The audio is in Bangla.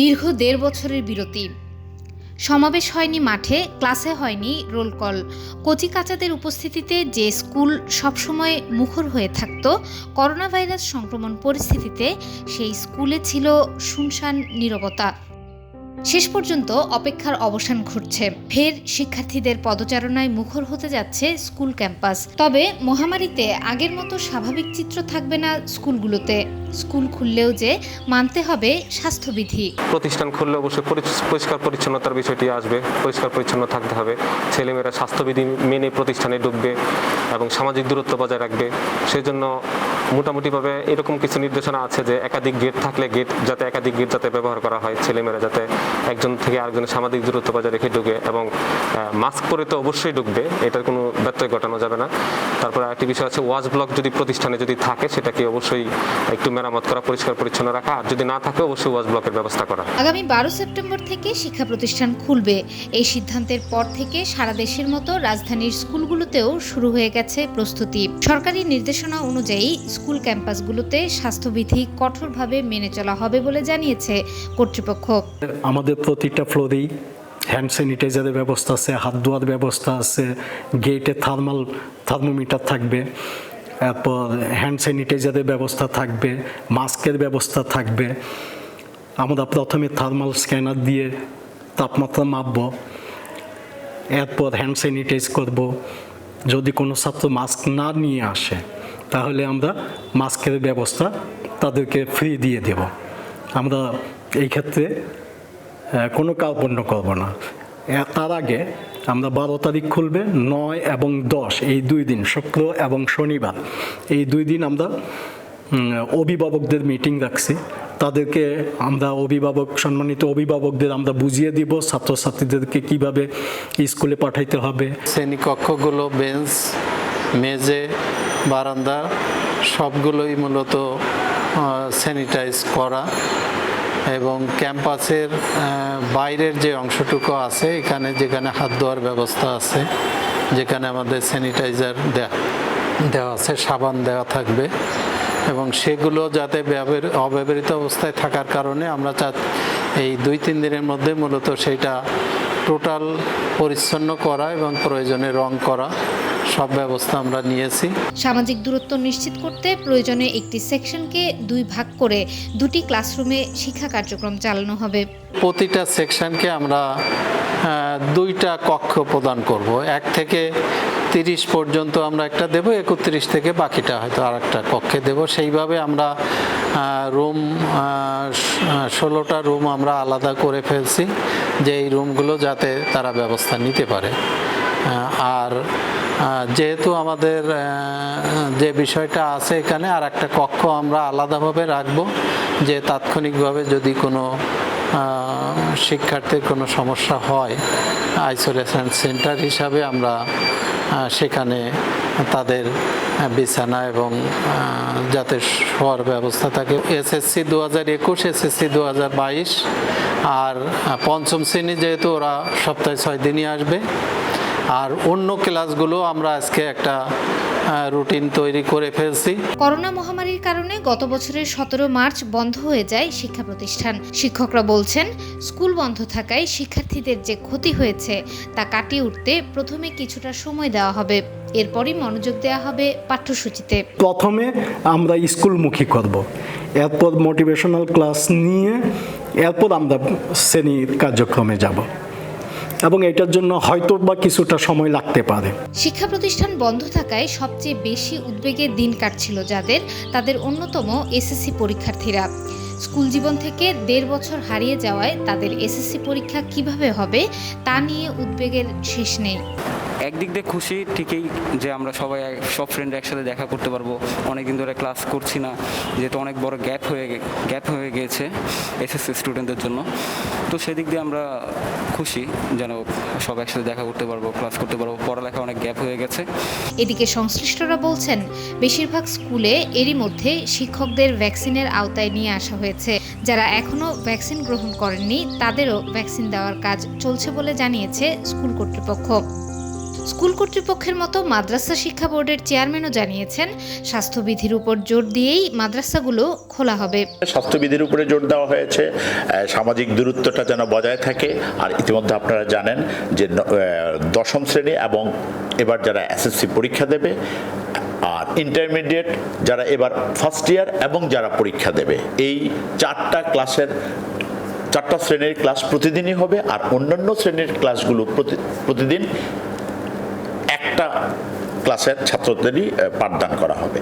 দীর্ঘ দেড় বছরের বিরতি। সমাবেশ হয়নি মাঠে, ক্লাসে হয়নি রোল কল। কচি কাচাদের উপস্থিতিতে যে স্কুল সবসময় মুখর হয়ে থাকত করোনা ভাইরাস সংক্রমণ পরিস্থিতিতে সেই স্কুলে ছিল শুনশান নীরবতা। শেষ পর্যন্ত অপেক্ষার অবসান ঘটছে। ফের শিক্ষার্থীদের পদচারণায় মুখর হতে যাচ্ছে স্কুল ক্যাম্পাস। তবে মহামারীতে আগের মতো স্বাভাবিক চিত্র থাকবে না স্কুলগুলোতে। স্কুল খুললেও যে মানতে হবে স্বাস্থ্যবিধি। প্রতিষ্ঠান খুললে অবশ্যই পরিষ্কার পরিচ্ছন্নতার বিষয়টি আসবে। পরিষ্কার পরিচ্ছন্ন থাকতে হবে। ছেলেমেয়েরা স্বাস্থ্যবিধি মেনে প্রতিষ্ঠানে ঢুকবে এবং সামাজিক দূরত্ব বজায় রাখবে। সেজন্য মোটামুটিভাবে এরকম কিছু নির্দেশনা আছে যে একাধিক গেট থাকলে গেট যাতে একাধিক গেট যাতে ব্যবহার করা হয়, ছেলেমেয়েরা যাতে একজন থেকে আরেকজনের সামাজিক দূরত্ব বজায় রেখে ঢুকে এবং মাস্ক পরে তো অবশ্যই ঢুকবে, এটার কোনো ব্যত্যয় ঘটানো যাবে না। তারপর আরেকটি বিষয় আছে ওয়াশ ব্লক যদি প্রতিষ্ঠানে যদি থাকে, সেটাকে অবশ্যই একটু মেরামত করা, পরিষ্কার পরিচ্ছন্ন রাখা, আর যদি না থাকে, অবশ্যই ওয়াশ ব্লকের ব্যবস্থা করা। আগামী বারো সেপ্টেম্বর থেকে শিক্ষা প্রতিষ্ঠান খুলবে। এই সিদ্ধান্তের পর থেকে সারা দেশের মতো রাজধানীর স্কুলগুলোতেও শুরু হয়ে গেছে প্রস্তুতি। সরকারি নির্দেশনা অনুযায়ী স্কুল ক্যাম্পাসগুলোতে স্বাস্থ্যবিধি কঠোরভাবে মেনে চলা হবে বলে জানিয়েছে কর্তৃপক্ষ। আমাদের প্রতিটা ফ্লোরেই হ্যান্ড স্যানিটাইজারের ব্যবস্থা আছে, হাত ধোয়ার ব্যবস্থা আছে, গেটে থার্মাল, থার্মোমিটার থাকবে, এরপর হ্যান্ড স্যানিটাইজারের ব্যবস্থা থাকবে, মাস্কের ব্যবস্থা থাকবে। আমরা প্রথমে থার্মাল স্ক্যানার দিয়ে তাপমাত্রা মাপব, এরপর হ্যান্ড স্যানিটাইজ করব। যদি কোনো ছাত্র মাস্ক না নিয়ে আসে তাহলে আমরা মাস্কের ব্যবস্থা তাদেরকে ফ্রি দিয়ে দেব। আমরা এই ক্ষেত্রে কোনো কার্পণ্য করব না। তার আগে আমরা বারো তারিখ খুলবে, নয় এবং দশ, এই দুই দিন, শুক্র এবং শনিবার। এই দুই দিন আমরা অভিভাবকদের মিটিং রাখছি। তাদেরকে আমরা অভিভাবক, সম্মানিত অভিভাবকদের আমরা বুঝিয়ে দিব, ছাত্রছাত্রীদেরকে কীভাবে স্কুলে পাঠাইতে হবে। শ্রেণীকক্ষগুলো, বেঞ্চ মেজে বারান্দা, সবগুলোই মূলত স্যানিটাইজ করা এবং ক্যাম্পাসের বাইরের যে অংশটুকু আছে, এখানে যেখানে হাত ধোয়ার ব্যবস্থা আছে, যেখানে আমাদের স্যানিটাইজার দেওয়া দেওয়া আছে, সাবান দেওয়া থাকবে এবং সেগুলো যাতে অব্যবহৃত অবস্থায় থাকার কারণে আমরা চা, এই দুই তিন দিনের মধ্যে মূলত সেইটা টোটাল পরিচ্ছন্ন করা এবং প্রয়োজনে রং করা। সব ব্যবস্থা আমরা নিয়েছি। সামাজিক দূরত্ব নিশ্চিত করতে প্রয়োজনে একটি সেকশনকে দুই ভাগ করে দুটি ক্লাসরুমে শিক্ষা কার্যক্রম চালানো হবে। প্রতিটা সেকশনকে আমরা দুইটা কক্ষ প্রদান করব। এক থেকে তিরিশ পর্যন্ত আমরা একটা দেব একত্রিশ থেকে বাকিটা হয়তো আর একটা কক্ষে দেব। সেইভাবে আমরা রুম ষোলোটা রুম আমরা আলাদা করে ফেলছি যে এই রুমগুলো যাতে তারা ব্যবস্থা নিতে পারে। আর যেহেতু আমাদের যে বিষয়টা আছে এখানে আর একটা কক্ষ আমরা আলাদাভাবে রাখব, যে তাৎক্ষণিকভাবে যদি কোনো শিক্ষার্থীর কোনো সমস্যা হয় আইসোলেশন সেন্টার হিসাবে আমরা সেখানে তাদের বিছানা এবং যাতে শোয়ার ব্যবস্থা থাকে। এসএসসি দু হাজার একুশ, এসএসসি দু হাজার বাইশ, আর পঞ্চম শ্রেণি যেহেতু ওরা সপ্তাহে ছয় দিনই আসবে আর অন্য ক্লাসগুলো আমরা আজকে একটা রুটিন তৈরি করে ফেলছি। করোনা মহামারীর কারণে গত বছরের সতেরো মার্চ বন্ধ হয়ে যায় শিক্ষা প্রতিষ্ঠান। শিক্ষকরা বলছেন স্কুল বন্ধ থাকায় শিক্ষার্থীদের যে ক্ষতি হয়েছে তা কাটিয়ে উঠতে প্রথমে কিছুটা সময় দেওয়া হবে। এরপরই মনোযোগ দেওয়া হবে পাঠ্যসূচিতে। প্রথমে আমরা স্কুলমুখী করব। এরপর মোটিভেশনাল ক্লাস নিয়ে এরপর আমরা শ্রেণির কার্যক্রমে যাব। এবং এটার জন্য হয়তো বা কিছুটা সময় লাগতে পারে। শিক্ষা প্রতিষ্ঠান বন্ধ থাকায় সবচেয়ে বেশি উদ্বেগের দিন কাটছিল যাদের, তাদের অন্যতম এসএসসি পরীক্ষার্থীরা। স্কুল জীবন থেকে দেড় বছর হারিয়ে যাওয়ায় তাদের এসএসসি পরীক্ষা কীভাবে হবে, তা নিয়ে উদ্বেগের শেষ নেই। একদিক দিয়ে খুশি, ঠিকই যে আমরা সবাই সব ফ্রেন্ড একসাথে দেখা করতে পারব। অনেকদিন ধরে ক্লাস করছি না, যেহেতু অনেক বড় গ্যাপ হয়ে গ্যাপ হয়ে গিয়েছে এসএসসি স্টুডেন্টদের জন্য। তো সেদিক দিয়ে আমরা খুশি যেন সব একসাথে দেখা করতে পারব ক্লাস করতে পারব। পড়ালেখা অনেক গ্যাপ হয়ে গেছে। এদিকে সংশ্লিষ্টরা বলছেন, বেশিরভাগ স্কুলে এরই মধ্যে শিক্ষকদের ভ্যাকসিনের আওতায় নিয়ে আসা হয়েছে। যারা এখনও ভ্যাকসিন গ্রহণ করেননি, তাদেরও ভ্যাকসিন দেওয়ার কাজ চলছে বলে জানিয়েছে স্কুল কর্তৃপক্ষ। স্কুল কর্তৃপক্ষের মতো মাদ্রাসা শিক্ষা বোর্ডের চেয়ারম্যানও জানিয়েছেন, স্বাস্থ্যবিধির উপর জোর দিয়েই মাদ্রাসাগুলো খোলা হবে। স্বাস্থ্যবিধির উপরে জোর দেওয়া হয়েছে। সামাজিক দূরত্বটা যেন বজায় থাকে। আর ইতিমধ্যে আপনারা জানেন যে দশম শ্রেণি এবং এবার যারা এসএসসি পরীক্ষা দেবে, আর ইন্টারমিডিয়েট যারা এবার ফার্স্ট ইয়ার এবং যারা পরীক্ষা দেবে, এই চারটা ক্লাসের, চারটা শ্রেণির ক্লাস প্রতিদিনই হবে, আর অন্যান্য শ্রেণির ক্লাসগুলো প্রতি- প্রতিদিন একটা ক্লাসের ছাত্রদেরই পাঠদান করা হবে।